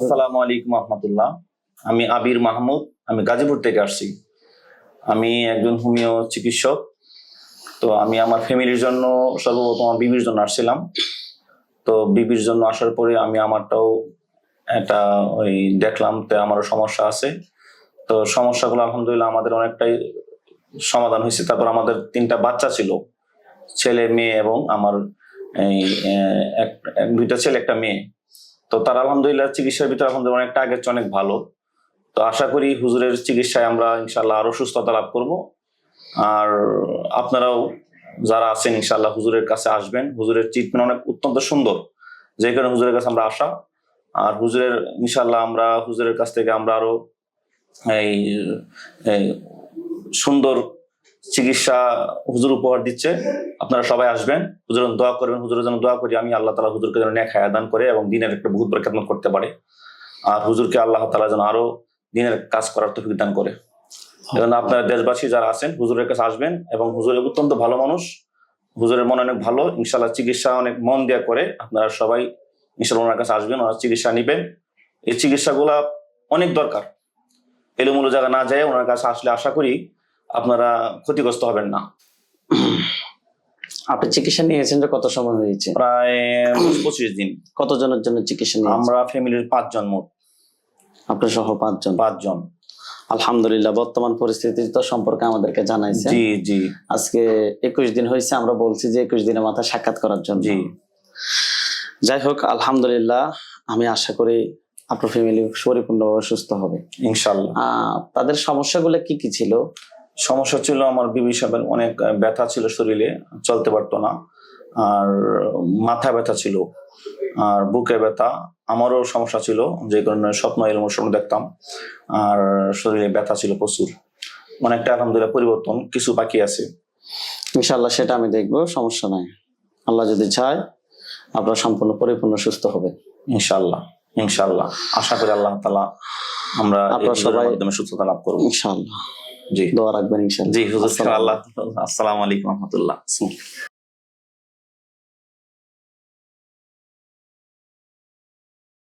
আসসালামু আলাইকুম রহমতুল্লাহ। আমি আবির মাহমুদ, আমি গাজীপুর থেকে আসছি। আমি একজন হোমিও চিকিৎসক। তো আমি আমার ফ্যামিলির জন্য, সর্বপ্রথম আমার বিবির জন্য আসছিলাম। তো বিবির জন্য আসার পরে আমি আমারটাও এটা ওই দেখলাম তো আমারও সমস্যা আছে। তো সমস্যাগুলো আলহামদুলিল্লাহ আমাদের অনেকটাই সমাধান হয়েছে। তারপর আমাদের তিনটা বাচ্চা ছিল, ছেলে, মেয়ে এবং আমার এই দুইটা ছেলে, একটা মেয়ে। তো তার আলহামদুলিল্লাহ চিকিৎসার ভিতরে আলহামদুলিল্লাহ অনেকটা আগের চেয়ে অনেক ভালো। তো আশা করি হুজুরের চিকিৎসায় আমরা ইনশাল্লাহ আরও সুস্থতা লাভ করব। আর আপনারাও যারা আছেন ইনশাল্লাহ হুজুরের কাছে আসবেন। হুজুরের ট্রিটমেন্ট অনেক অত্যন্ত সুন্দর। যে কারণে হুজুরের কাছে আমরা আসা। আর হুজুরের ইনশাল্লাহ আমরা হুজুরের কাছ থেকে আমরা আরও এই এই সুন্দর চিকিৎসা হুজুর উপহার দিচ্ছে। আপনারা সবাই আসবেন। হুজুর দোয়া করবেন। হুজুরের জন্য দোয়া করি আমি আল্লাহ তালা হুজুরকে যেন ন্যাক হায়াদান করে এবং দিনের একটা বহুত খেদমত করতে পারে। আর হুজুরকে আল্লাহ তালা যেন আরও দিনের কাজ করার তৌফিক দান করে। এজন্য আপনারা দেশবাসী যারা আছেন, হুজুরের কাছে আসবেন এবং হুজুরের অত্যন্ত ভালো মানুষ। হুজুরের মন অনেক ভালো। ইনশাল্লাহ চিকিৎসা অনেক মন দেওয়া করে আপনারা সবাই ইনশাল্লাহ ওনার কাছে আসবেন, ওনার চিকিৎসা নিবেন। এই চিকিৎসাগুলা অনেক দরকার। এলোমেলো জায়গা না যায় ওনার কাছে আসলে আশা করি আপনারা ক্ষতিগ্রস্ত হবেন না। আপনি চিকিৎসা নিয়েছেন যে কত সময় হয়েছে? প্রায় পঁচিশ দিন। কতজনের জন্য চিকিৎসা আমরা ফ্যামিলির পাঁচজন মোট। আপনার সহ পাঁচজন? পাঁচজন। আলহামদুলিল্লাহ বর্তমান পরিস্থিতি তো সম্পর্কে আমাদেরকে জানাইছে জি জি। আজকে একুশ দিন হয়েছে আমরা বলছি যে একুশ দিনের মাথায় সাক্ষাৎ করার জন্য। জি। যাই হোক আলহামদুলিল্লাহ আমি আশা করি আপনার ফ্যামিলি পরিপূর্ণভাবে সুস্থ হবে। ইনশাল্লাহ। তাদের সমস্যাগুলো কি কি ছিল? সমস্যা ছিল আমার বিবি সাহেবের অনেক ব্যথা ছিল শরীরে চলতে পারতো না। আর মাথা ব্যথা ছিল আর বুকে ব্যথা আমারও সমস্যা ছিল যে কারণে স্বপ্ন এরকম স্বপ্ন দেখতাম। আর শরীরে ব্যথা ছিল প্রচুর। অনেকটা আলহামদুলিল্লাহ পরিবর্তন কিছু বাকি আছে। ইনশাল্লাহ সেটা আমি দেখব সমস্যা নাই। আল্লাহ যদি চায় আপনার সম্পূর্ণ পরিপূর্ণ সুস্থ হবে। ইনশাল্লাহ ইনশাল্লাহ আশা করি আল্লাহ তালা আমরা আপনারা সবাই- সুস্থতা লাভ করব ইনশাল্লাহ জি। দোয়া রাখবেন ইনশাল্লাহ জি হুজুর আল্লাহ আসসালামু আলাইকুম রহমতুল্লাহ।